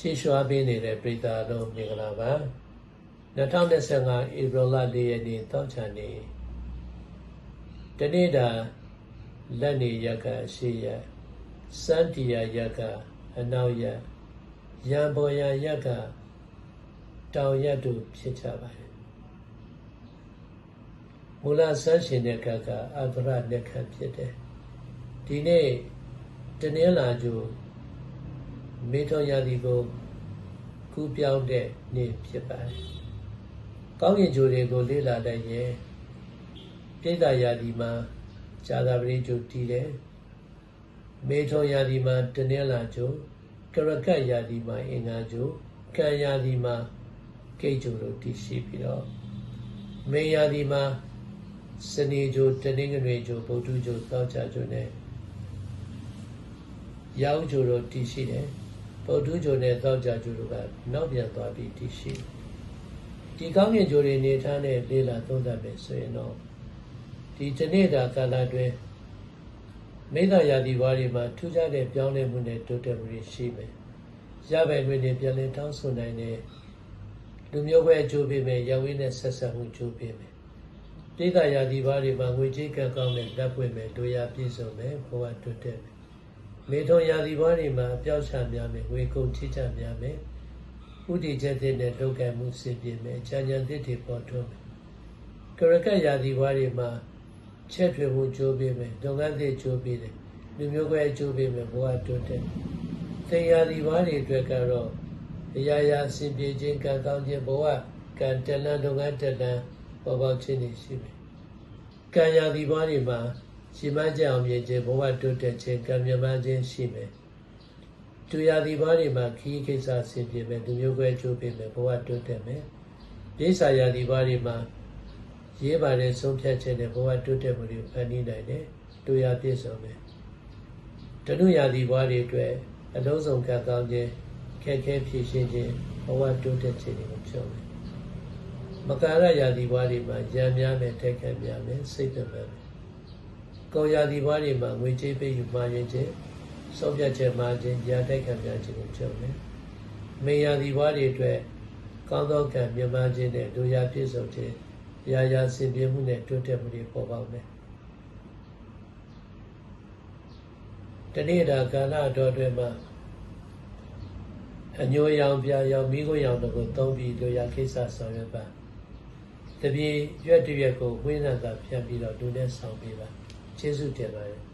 ကြည့်ရှုအားပေးနေတဲ့ပရိသတ်တို့မင်္ဂလာပါ2025ဧပြီလ4ရက်နေ့တောချာနေ့တနေ့တာလက်နေရကအရှိရစန္တီယာရကအနောက်ရရံပေါ်ရရကတောင်ရတို့ဖြစ်ကြပါတယ်မူလဆန်းရှင်တဲ့ကကအဗရလက်ခံဖြစ်တယ်ဒီနေ့တနင်္လာကျိုး မေထောရာသီကိုကူးပြောင်းတဲ့နေ့ဖြစ်ပါတယ်။ကောင်းကင်ဂျိုတွေကိုလေ့လာတဲ့ရင်ပြိတ္တာရာသီမှာဇာတာပရိဂျိုတည်တယ်။မေထောရာသီမှာတနင်္လာကျိုးကရကတ်ရာသီမှာအင်္ဂါကျိုးကံရာသီမှာကိတ်ဂျိုတို့တည်ရှိပြီးတော့မေရာသီမှာစနေကျိုးတနင်္ဂနွေကျိုးဗုဒ္ဓကျိုးသောကြာကျိုးနဲ့ရောက်ကျိုးတို့တည်ရှိတယ်။ ဗုဒ္ဓဂျိုနဲ့သောကြာဂျိုတို့ကနောက်ပြန်သွားပြီးတည်ရှိဒီကောင်းကင်ဂျိုတွေနေထားတဲ့လေးလာသုံးသပ်ပဲဆိုရင်တော့ဒီတနေ့တာကာလတွင်မိသားရာဒီဝါတွေမှာထူးခြားတဲ့ပြောင်းလဲမှုနဲ့တိုးတက်မှုတွေရှိမယ်ရပိုင်ခွင့်တွေပြန်လည်တောင်းဆိုနိုင်တဲ့လူမျိုးပဲအကျိုးပေးမယ်ရဝင်းနဲ့ဆက်ဆက်မှုအကျိုးပေးမယ်တိတ္တရာဒီဘာတွေမှာငွေကြေးကံကောင်းတဲ့လက်ပွင့်မယ်တို့ရပြည့်စုံမယ်ဘဝတိုးတက်မယ် မေထုံရာသီဘွားတွေမှာအပြောက်ချများမယ်ဝေကုံချစ်ချများမယ်ဥတီချက်တဲ့နဲ့ဒုက္ခမှုစင်ပြေမယ်ချမ်းချမ်းတဲ့တွေပေါ်ထွန်းမယ်ကရကရာသီဘွားတွေမှာချက်ထွေမှုကြိုးပေးမယ်ဒုက္ခတဲ့ကြိုးပေးတယ်လူမျိုးကွဲကြိုးပေးမယ်ဘဝတွတ်တယ်သင်ရာသီဘွားတွေအတွက်ကတော့အရာရာစင်ပြေခြင်းကံကောင်းခြင်းဘဝကံတလန်းဒုက္ခတလန်းပေါ်ပေါက်ခြင်းတွေရှိမယ်ကံရာသီဘွားတွေမှာ ရှိမှကြအောင်မြင်ခြင်းဘဝတိုးတက်ခြင်းကံမြမခြင်းရှိမယ်။တူရာဒီဘာတွေမှာခီးကိစ္စဆင်ပြေမယ်လူမျိုးကွဲချိုးပေးမယ်ဘဝတိုးတက်မယ်။ဒေသရာဒီဘာတွေမှာရေးပါတဲ့ဆုံးဖြတ်ခြင်းနဲ့ဘဝတိုးတက်မှုတွေဖန်တီးနိုင်တယ်။တူရာပြည့်စုံမယ်။တနုရာဒီဘာတွေအတွက်အလုံးစုံကံကောင်းခြင်းခက်ခဲဖြည့်ရှင်းခြင်းဘဝတိုးတက်ခြင်းတွေကိုပြောမယ်။မကာရရာဒီဘာတွေမှာရံများမယ်တက်ခတ်များမယ်စိတ်သက်မယ် ကောရာဒီဘွားတွေမှာငွေကြေးပေးယူမှာရင်ခြင်းစောပြတ်ချက်မှာခြင်းကြာတိုက်ခံပြခြင်းကိုကြုံတယ်။မေယာဒီဘွားတွေအတွက်ကောင်းသောကံမြမခြင်းနဲ့ဒုရာပြည့်စုံခြင်းရာရာစင်ပြေမှုနဲ့တိုးတက်မှုတွေပေါ်ပေါက်မယ်။တနေ့တာကာလတော်တွင်မှာအညိုရောင်ပြရောင်မိခိုးရောင်တို့ကိုသုံးပြီးဒုရာကိစ္စဆောင်ရွက်ပါ။တပြေရွက်တရွက်ကိုဝိနံသာဖြတ်ပြီးတော့ဒုနဲ့ဆောင်ပေးပါ။ ကျေးဇူးတင်ပါတယ်